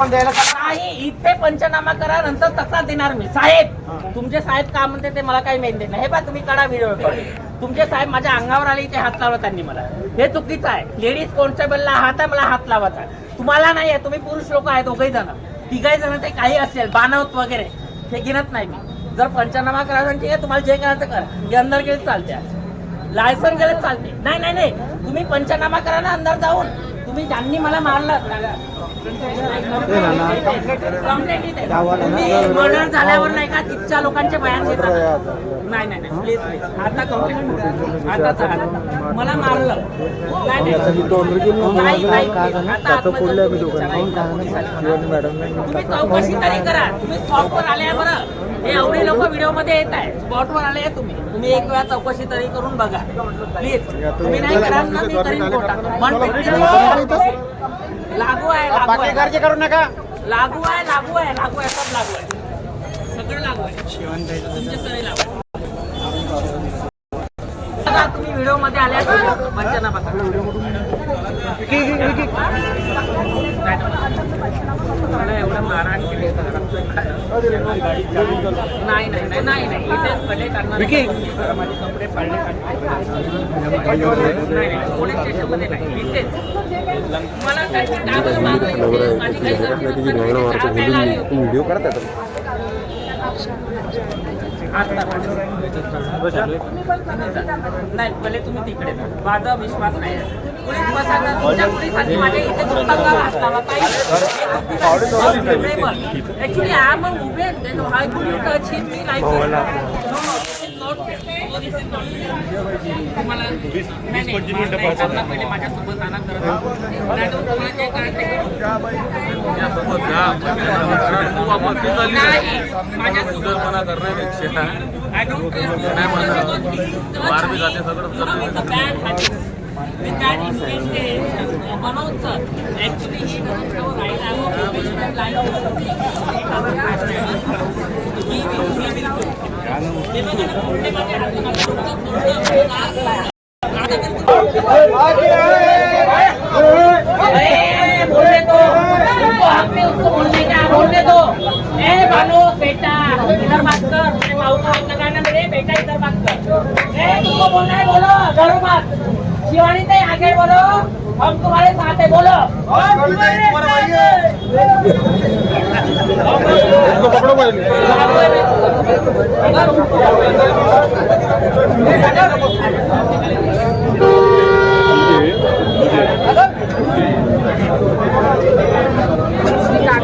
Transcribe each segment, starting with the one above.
आपण द्यायला चाललो. नाही इथे पंचनामा करा नंतर तक्रार देणार मी. साहेब तुमचे साहेब का म्हणते ते मला काही माहिती नाही. हे पहा तुम्ही काढा व्हिडिओ तुमचे साहेब माझ्या अंगावर आले इथे हात लावला त्यांनी मला. हे चुकीचं आहे. लेडीज कॉन्स्टेबलला हात आहे मला हात लावायचा आहे. तुम्हाला नाही आहे तुम्ही पुरुष लोक आहेत दोघही जण. तिघही जण ते काही असेल बाणवत वगैरे. हे गिनत नाही मी. जर पंचनामा करायचं ठीक आहे तुम्हाला जे करायचं करा. हे अंदर गेले चालते लायसन गेले चालते नाही नाही नाही. तुम्ही पंचनामा करा ना अंदर जाऊन. तुम्ही ज्यांनी मला मारलं मर्डर झाल्यावर नाही का तिथच्या लोकांचे बयान देतात. नाही नाही नाही. प्लीज आता कंप्लेंट आता. मला मारलं. नाही नाही. आता जाऊन तुम्ही चौकशी तरी करा. तुम्ही स्पॉटवर आले बरं हे एवढे लोक व्हिडिओमध्ये येत आहे स्पॉटवर आले आहे तुम्ही. तुम्ही एक वेळा चौकशी तरी करून बघा. प्लीज तुम्ही नाही करा ना मी fifty लागू आहे लागू आहे. करू नका. लागू आहे लागू आहे लागू आहे. सब लागू आहे. सगळं लागू आहे. तुमचे सगळे लागू आहे. बघा, तुम्ही व्हिडिओमध्ये आल्या पंचना बघा. मला एवढं मारहाण केली आहे तर नाही नाही नाही नाही नाही. इथे कडे करणार माझे कपडे फाडले नाही नाही पोलीस स्टेशनमध्ये नाही. इथेच. मला त्यांची काय बरं मागणी? माझी काही गलती नसताना चहा प्यायला आली होती. व्हिडिओ करत आहे आता नाही भले तुम्ही तिकडे. माझा विश्वास नाही ऍक्च्युली आय एम उबे hi you touch him me like तुम्हाला माझ्यासोबत आणा करत तुम्हाला जे करण्यापेक्षा सगळं Manoj sir, actually he doesn't have a right. I have a professional life. He doesn't have. He will, he will do. ते बघा ना, कुठले बघा ना, तुला तुमचं पूर्ण नाश झाला. आता अरे, बोलने दो तुमको हक है उसको बोलने का बोलने दो ए बानो बेटा इधर बात कर मेरे बाबू को हाथ लगाना मेरे बेटा इधर बात कर ए तुमको बोलना है बोलो डरो मत शिवानी ते आगे बोलो हम तुम्हारे साथ है बोलो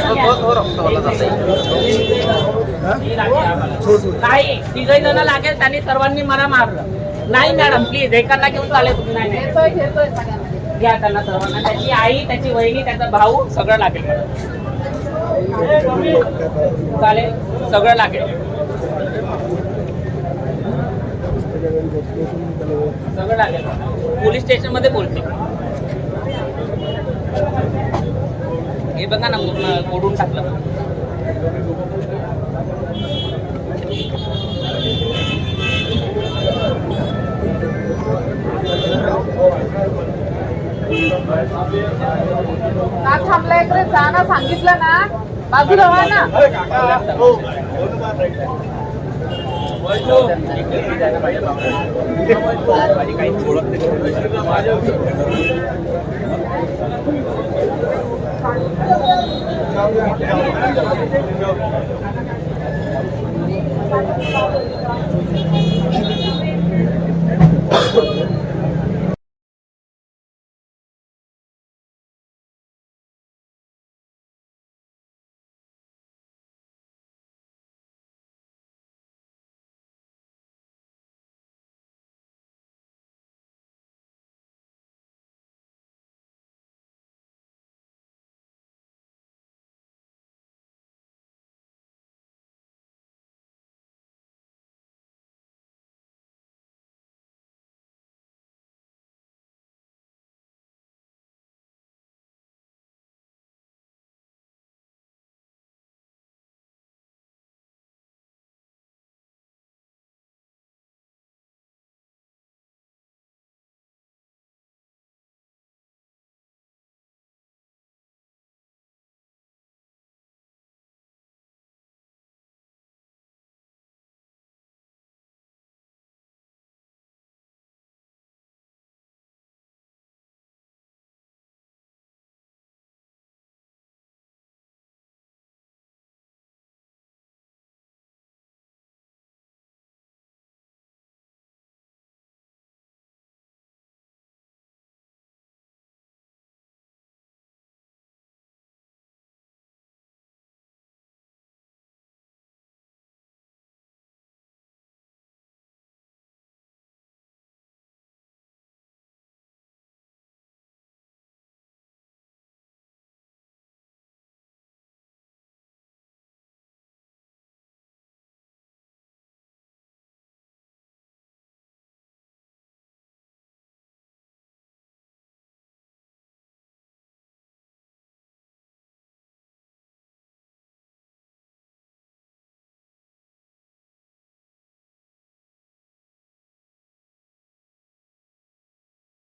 समोर माझ्या नाही तिघही जण लागेल त्यांनी सर्वांनी मला मारलं नाही मॅडम प्लीज एकांना घेऊन चालेल तुम्ही नाही नाही. घ्या त्यांना सर्वांना. त्याची आई त्याची वहिनी त्याचा भाऊ सगळं लागेल मला. चालेल सगळं लागेल. सगळं लागेल. पोलीस स्टेशनमध्ये बोलते. हे बघा ना पूर्ण ओढून टाकलं. का थांबलाय इकडे जा ना सांगितलं ना. बाजूला व्हा ना. हो.